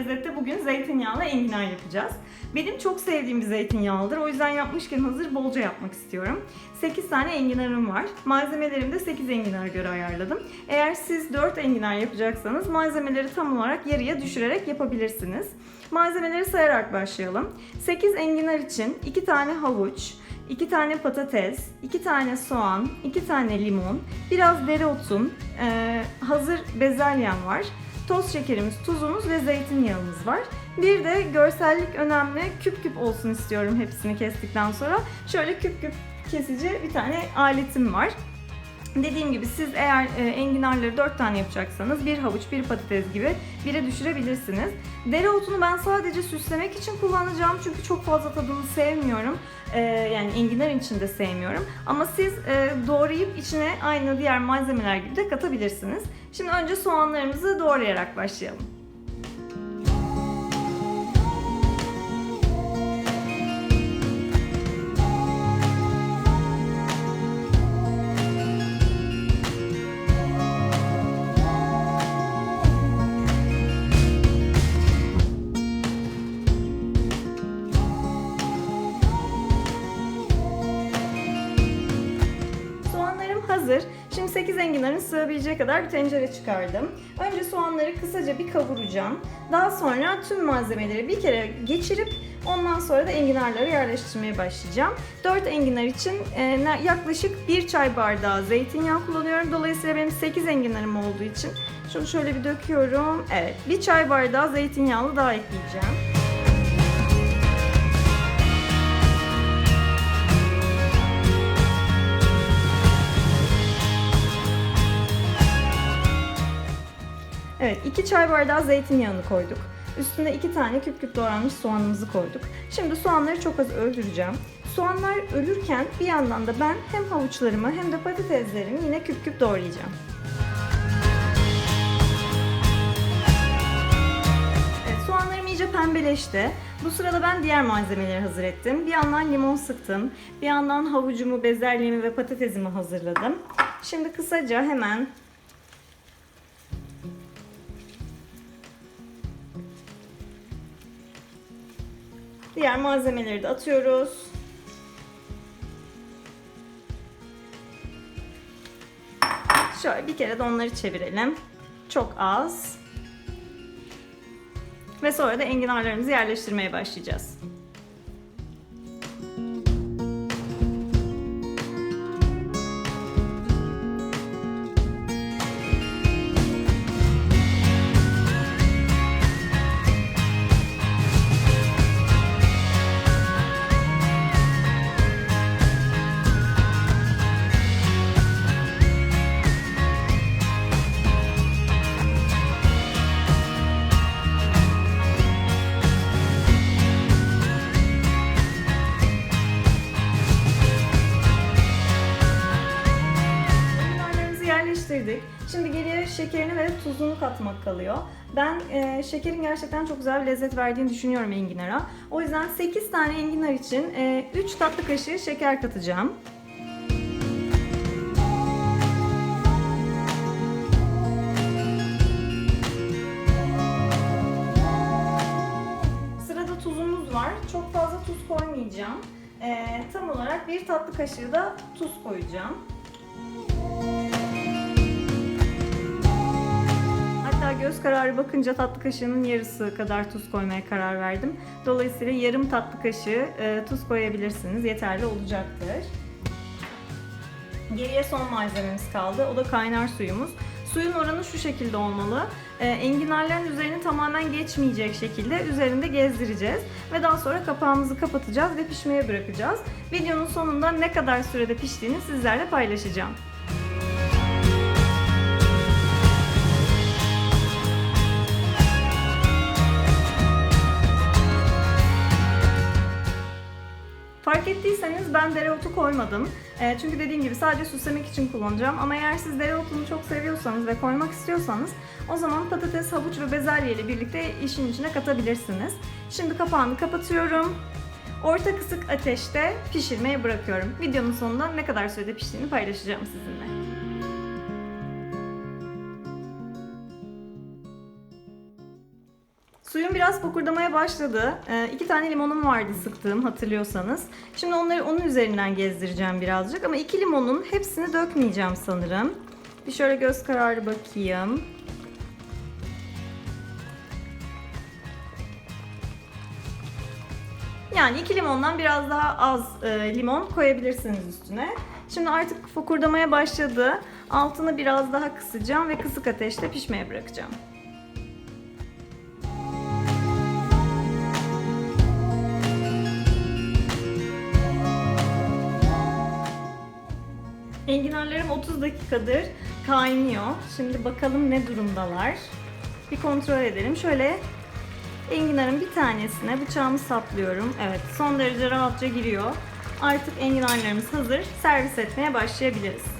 lezzette bugün zeytinyağlı enginar yapacağız. Benim çok sevdiğim bir zeytinyağlıdır. O yüzden yapmışken hazır bolca yapmak istiyorum. 8 tane enginarım var. Malzemelerimi de 8 enginara göre ayarladım. Eğer siz 4 enginar yapacaksanız malzemeleri tam olarak yarıya düşürerek yapabilirsiniz. Malzemeleri sayarak başlayalım. 8 enginar için 2 tane havuç, 2 tane patates, 2 tane soğan, 2 tane limon, biraz dereotum, hazır bezelyem var. Toz şekerimiz, tuzumuz ve zeytinyağımız var. Bir de görsellik önemli. Küp küp olsun istiyorum hepsini kestikten sonra. Şöyle küp küp kesici bir tane aletim var. Dediğim gibi siz eğer e, enginarları 4 tane yapacaksanız bir havuç, bir patates gibi bire düşürebilirsiniz. Dereotunu ben sadece süslemek için kullanacağım çünkü çok fazla tadını sevmiyorum. E, yani enginar için de sevmiyorum. Ama siz e, doğrayıp içine aynı diğer malzemeler gibi de katabilirsiniz. Şimdi önce soğanlarımızı doğrayarak başlayalım. Hazır. Şimdi 8 enginarın sığabileceği kadar bir tencere çıkardım. Önce soğanları kısaca bir kavuracağım. Daha sonra tüm malzemeleri bir kere geçirip ondan sonra da enginarları yerleştirmeye başlayacağım. 4 enginar için e, yaklaşık 1 çay bardağı zeytinyağı kullanıyorum. Dolayısıyla benim 8 enginarım olduğu için şunu şöyle bir döküyorum. Evet, 1 çay bardağı zeytinyağlı daha ekleyeceğim. Evet, 2 çay bardağı zeytinyağını koyduk. Üstüne 2 tane küp küp doğranmış soğanımızı koyduk. Şimdi soğanları çok az öldüreceğim. Soğanlar ölürken bir yandan da ben hem havuçlarımı hem de patateslerimi yine küp küp doğrayacağım. Soğanlarım iyice pembeleşti. Bu sırada ben diğer malzemeleri hazır ettim. Bir yandan limon sıktım. Bir yandan havucumu, bezelyemi ve patatesimi hazırladım. Şimdi kısaca hemen Diğer malzemeleri de atıyoruz. Şöyle bir kere de onları çevirelim. Çok az. Ve sonra da enginarlarımızı yerleştirmeye başlayacağız. Yerleştirdik. Şimdi geriye şekerini ve tuzunu katmak kalıyor. Ben e, şekerin gerçekten çok güzel bir lezzet verdiğini düşünüyorum enginara. O yüzden 8 tane enginar için e, 3 tatlı kaşığı şeker katacağım. Sırada tuzumuz var. Çok fazla tuz koymayacağım. E, tam olarak bir tatlı kaşığı da tuz koyacağım. Göz kararı bakınca tatlı kaşığının yarısı kadar tuz koymaya karar verdim. Dolayısıyla yarım tatlı kaşığı e, tuz koyabilirsiniz. Yeterli olacaktır. Geriye son malzememiz kaldı. O da kaynar suyumuz. Suyun oranı şu şekilde olmalı. E, enginarların üzerine tamamen geçmeyecek şekilde üzerinde gezdireceğiz. Ve daha sonra kapağımızı kapatacağız ve pişmeye bırakacağız. Videonun sonunda ne kadar sürede piştiğini sizlerle paylaşacağım. Fark ettiyseniz ben dereotu koymadım. E, çünkü dediğim gibi sadece süslemek için kullanacağım. Ama eğer siz dereotunu çok seviyorsanız ve koymak istiyorsanız o zaman patates, havuç ve bezelye ile birlikte işin içine katabilirsiniz. Şimdi kapağını kapatıyorum. Orta kısık ateşte pişirmeye bırakıyorum. Videonun sonunda ne kadar sürede piştiğini paylaşacağım sizinle. Suyum biraz fokurdamaya başladı. Ee, iki tane limonum vardı sıktığım hatırlıyorsanız. Şimdi onları onun üzerinden gezdireceğim birazcık. Ama iki limonun hepsini dökmeyeceğim sanırım. Bir şöyle göz kararı bakayım. Yani iki limondan biraz daha az e, limon koyabilirsiniz üstüne. Şimdi artık fokurdamaya başladı. Altını biraz daha kısacağım ve kısık ateşte pişmeye bırakacağım. Enginarlarım 30 dakikadır kaynıyor. Şimdi bakalım ne durumdalar. Bir kontrol edelim. Şöyle enginarın bir tanesine bıçağımı saplıyorum. Evet son derece rahatça giriyor. Artık enginarlarımız hazır. Servis etmeye başlayabiliriz.